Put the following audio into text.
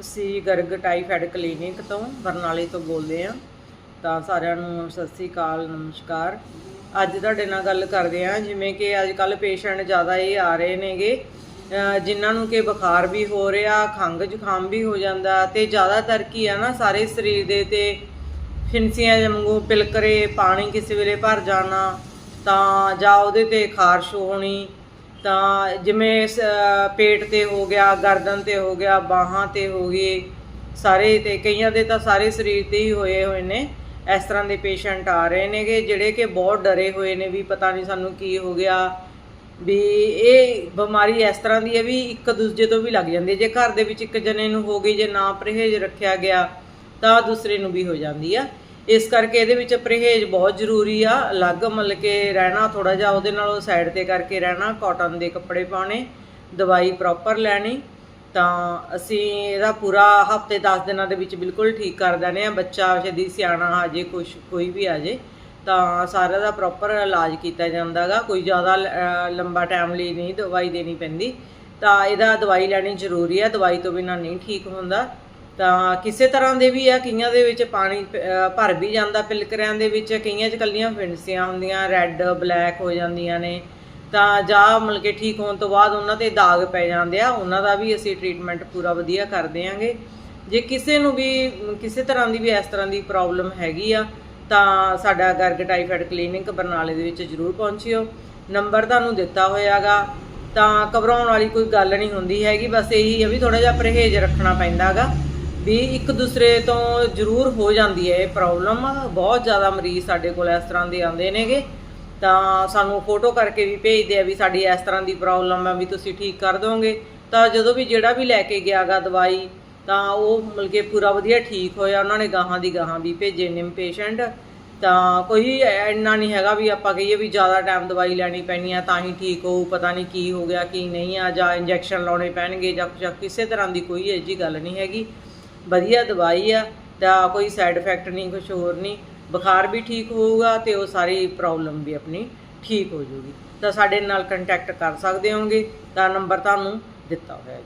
ਅਸੀਂ Garg typhoid clinic ਤੋਂ ਬਰਨਾਲੇ ਤੋਂ ਬੋਲਦੇ ਹਾਂ। ਤਾਂ ਸਾਰਿਆਂ ਨੂੰ ਸਤਿ ਸ੍ਰੀ ਅਕਾਲ, ਨਮਸਕਾਰ। ਅੱਜ ਤੁਹਾਡੇ ਨਾਲ ਗੱਲ ਕਰਦੇ ਹਾਂ, ਜਿਵੇਂ ਕਿ ਅੱਜ ਕੱਲ ਪੇਸ਼ੈਂਟ ਜ਼ਿਆਦਾ ਇਹ ਆ ਰਹੇ ਨੇਗੇ। ਜਿਨ੍ਹਾਂ ਨੂੰ ਕਿ ਬੁਖਾਰ ਵੀ ਹੋ ਰਿਹਾ, ਖੰਘ ਜ਼ੁਕਾਮ ਵੀ ਹੋ ਜਾਂਦਾ ਤੇ ਜ਼ਿਆਦਾਤਰ ਕੀ ਆ ਨਾ, ਸਾਰੇ ਸਰੀਰ ਦੇ ਤੇ ਫਿੰਸੀਆਂ ਵਾਂਗੂ ਪਿਲਕਰੇ, ਪਾਣੀ ਕਿਸੇ ਵੇਲੇ ਭਰ ਜਾਣਾ ਤਾਂ ਜਾਂ ਉਹਦੇ ਤੇ ਖਾਰਸ਼ ਹੋਣੀ ਤਾਂ ਜਿਵੇਂ ਪੇਟ ਤੇ ਹੋ ਗਿਆ, ਗਰਦਨ ਤੇ ਹੋ ਗਿਆ, ਬਾਹਾਂ ਤੇ ਹੋ ਗਏ ਸਾਰੇ ਤੇ ਕਈਆਂ ਦੇ ਤਾਂ ਸਾਰੇ ਸਰੀਰ ਤੇ ਹੀ ਹੋਏ ਹੋਏ ਨੇ। ਇਸ ਤਰ੍ਹਾਂ ਦੇ ਪੇਸ਼ੈਂਟ ਆ ਰਹੇ ਨੇਗੇ, ਜਿਹੜੇ ਕਿ ਬਹੁਤ ਡਰੇ ਹੋਏ ਨੇ ਵੀ ਪਤਾ ਨਹੀਂ ਸਾਨੂੰ ਕੀ ਹੋ ਗਿਆ, ਵੀ ਇਹ ਬਿਮਾਰੀ ਇਸ ਤਰ੍ਹਾਂ ਦੀ ਹੈ ਵੀ ਇੱਕ ਦੂਜੇ ਤੋਂ ਵੀ ਲੱਗ ਜਾਂਦੀ ਹੈ। ਜੇ ਘਰ ਦੇ ਵਿੱਚ ਇੱਕ ਜਣੇ ਨੂੰ ਹੋ ਗਈ, ਜੇ ਨਾ ਪਰਹੇਜ਼ ਰੱਖਿਆ ਗਿਆ, ਤਾਂ ਦੂਸਰੇ ਨੂੰ ਵੀ ਹੋ ਜਾਂਦੀ ਆ। ਇਸ ਕਰਕੇ ਇਹਦੇ ਵਿੱਚ ਪਰਹੇਜ਼ ਬਹੁਤ ਜ਼ਰੂਰੀ ਆ। ਅਲੱਗ ਮਤਲਬ ਕਿ ਰਹਿਣਾ ਥੋੜਾ ਜਿਹਾ ਉਹਦੇ ਨਾਲੋਂ ਸਾਈਡ ਤੇ ਕਰਕੇ ਰਹਿਣਾ ਕਾਟਨ ਦੇ ਕੱਪੜੇ ਪਾਉਣੇ, ਦਵਾਈ ਪ੍ਰੋਪਰ ਲੈਣੀ, ਤਾਂ ਅਸੀਂ ਇਹਦਾ ਪੂਰਾ ਹਫ਼ਤੇ 10 ਦਿਨਾਂ ਦੇ ਵਿੱਚ ਬਿਲਕੁਲ ਠੀਕ ਕਰ ਦਿੰਦੇ ਆ ਬੱਚਾ ਸ਼ਦੀ ਸਿਆਣਾ ਆ ਜੇ ਕੁਛ, ਕੋਈ ਵੀ ਆ ਜੇ ਤਾਂ ਸਾਰਾ ਦਾ ਪ੍ਰੋਪਰ ਇਲਾਜ ਕੀਤਾ ਜਾਂਦਾਗਾ ਕੋਈ ਜ਼ਿਆਦਾ ਲੰਬਾ ਟਾਈਮ ਲਈ ਨਹੀਂ, ਦਵਾਈ ਦੇਣੀ ਪੈਂਦੀ। ਤਾਂ ਇਹਦਾ ਦਵਾਈ ਲੈਣੀ ਜ਼ਰੂਰੀ ਹੈ ਦਵਾਈ ਤੋਂ ਬਿਨਾਂ ਨਹੀਂ ਠੀਕ ਹੁੰਦਾ। ਤਾਂ ਕਿਸੇ ਤਰ੍ਹਾਂ ਦੇ ਵੀ ਆ, ਕਈਆਂ ਦੇ ਵਿੱਚ ਪਾਣੀ ਪ- ਭਰ ਵੀ ਜਾਂਦਾ ਪਿਲਕਰਿਆਂ ਦੇ ਵਿੱਚ, ਕਈਆਂ 'ਚ ਕੱਲੀਆਂ ਫਿੰਸੀਆਂ ਹੁੰਦੀਆਂ ਰੈੱਡ ਬਲੈਕ ਹੋ ਜਾਂਦੀਆਂ ਨੇ। ਤਾਂ ਜਾਂ ਮਤਲਬ ਕਿ ਠੀਕ ਹੋਣ ਤੋਂ ਬਾਅਦ ਉਹਨਾਂ ਤੇ ਦਾਗ ਪੈ ਜਾਂਦੇ ਆ, ਉਹਨਾਂ ਦਾ ਵੀ ਅਸੀਂ ਟ੍ਰੀਟਮੈਂਟ ਪੂਰਾ ਵਧੀਆ ਕਰ ਦਿਆਂਗੇ। ਜੇ ਕਿਸੇ ਨੂੰ ਵੀ, ਕਿਸੇ ਤਰ੍ਹਾਂ ਦੀ ਵੀ ਇਸ ਤਰ੍ਹਾਂ ਦੀ ਪ੍ਰੋਬਲਮ ਹੈਗੀ ਆ, ਤਾਂ ਸਾਡਾ ਗਰਗ ਟਾਈਫਾਇਡ ਕਲੀਨਿਕ ਬਰਨਾਲੇ ਦੇ ਵਿੱਚ ਜ਼ਰੂਰ ਪਹੁੰਚਿਓ। ਨੰਬਰ ਤੁਹਾਨੂੰ ਦਿੱਤਾ ਹੋਇਆਗਾ। ਤਾਂ ਘਬਰਾਉਣ ਵਾਲੀ ਕੋਈ ਗੱਲ ਨਹੀਂ ਹੁੰਦੀ ਹੈਗੀ, ਬਸ ਇਹੀ ਆ ਵੀ ਥੋੜਾ ਜਿਹਾ ਪਰਹੇਜ਼ ਰੱਖਣਾ ਪੈਂਦਾਗਾ। ਵੀ ਇੱਕ ਦੂਸਰੇ ਤੋਂ ਜ਼ਰੂਰ ਹੋ ਜਾਂਦੀ ਹੈ ਇਹ ਪ੍ਰੋਬਲਮ ਬਹੁਤ ਜ਼ਿਆਦਾ ਮਰੀਜ਼ ਸਾਡੇ ਕੋਲ ਇਸ ਤਰ੍ਹਾਂ ਦੇ ਆਉਂਦੇ ਨੇਗੇ। ਤਾਂ ਸਾਨੂੰ ਫੋਟੋ ਕਰਕੇ ਵੀ ਭੇਜਦੇ ਆ ਵੀ ਸਾਡੀ ਇਸ ਤਰ੍ਹਾਂ ਦੀ ਪ੍ਰੋਬਲਮ ਆ, ਵੀ ਤੁਸੀਂ ਠੀਕ ਕਰ ਦੋਗੇ। ਤਾਂ ਜਦੋਂ ਵੀ ਜਿਹੜਾ ਵੀ ਲੈ ਕੇ ਗਿਆਗਾ ਦਵਾਈ, ਤਾਂ ਉਹ ਮਿਲ ਕੇ ਪੂਰਾ ਵਧੀਆ ਠੀਕ ਹੋਇਆ। ਉਹਨਾਂ ਨੇ ਗਾਹਾਂ ਦੀ ਗਾਹਾਂ ਵੀ ਭੇਜੇ ਨੇ ਪੇਸ਼ੈਂਟ ਤਾਂ ਕੋਈ ਇੰਨਾ ਨਹੀਂ ਹੈਗਾ ਵੀ ਆਪਾਂ ਕਹੀਏ ਵੀ ਜ਼ਿਆਦਾ ਟਾਈਮ ਦਵਾਈ ਲੈਣੀ ਪੈਣੀ ਆ, ਤਾਂ ਹੀ ਠੀਕ ਹੋਊ, ਪਤਾ ਨਹੀਂ ਕੀ ਹੋ ਗਿਆ, ਕੀ ਨਹੀਂ ਆ, ਜਾਂ ਇੰਜੈਕਸ਼ਨ ਲਾਉਣੇ ਪੈਣਗੇ ਜਾਂ ਕਿਸੇ ਤਰ੍ਹਾਂ ਦੀ ਕੋਈ ਇਹੋ ਜਿਹੀ ਗੱਲ ਨਹੀਂ ਹੈਗੀ। ਵਧੀਆ ਦਵਾਈ ਆ, ਤਾਂ ਕੋਈ ਸਾਈਡ ਇਫੈਕਟ ਨਹੀਂ ਕੁਝ ਹੋਰ ਨਹੀਂ। ਬੁਖਾਰ ਵੀ ਠੀਕ ਹੋਊਗਾ ਤੇ ਉਹ ਸਾਰੀ ਪ੍ਰੋਬਲਮ ਵੀ ਆਪਣੀ ਠੀਕ ਹੋ ਜੂਗੀ। ਤਾਂ ਸਾਡੇ ਨਾਲ ਕੰਟੈਕਟ ਕਰ ਸਕਦੇ ਹੋਗੇ ਤਾਂ ਨੰਬਰ ਤੁਹਾਨੂੰ ਦਿੱਤਾ ਹੋਇਆ ਹੈ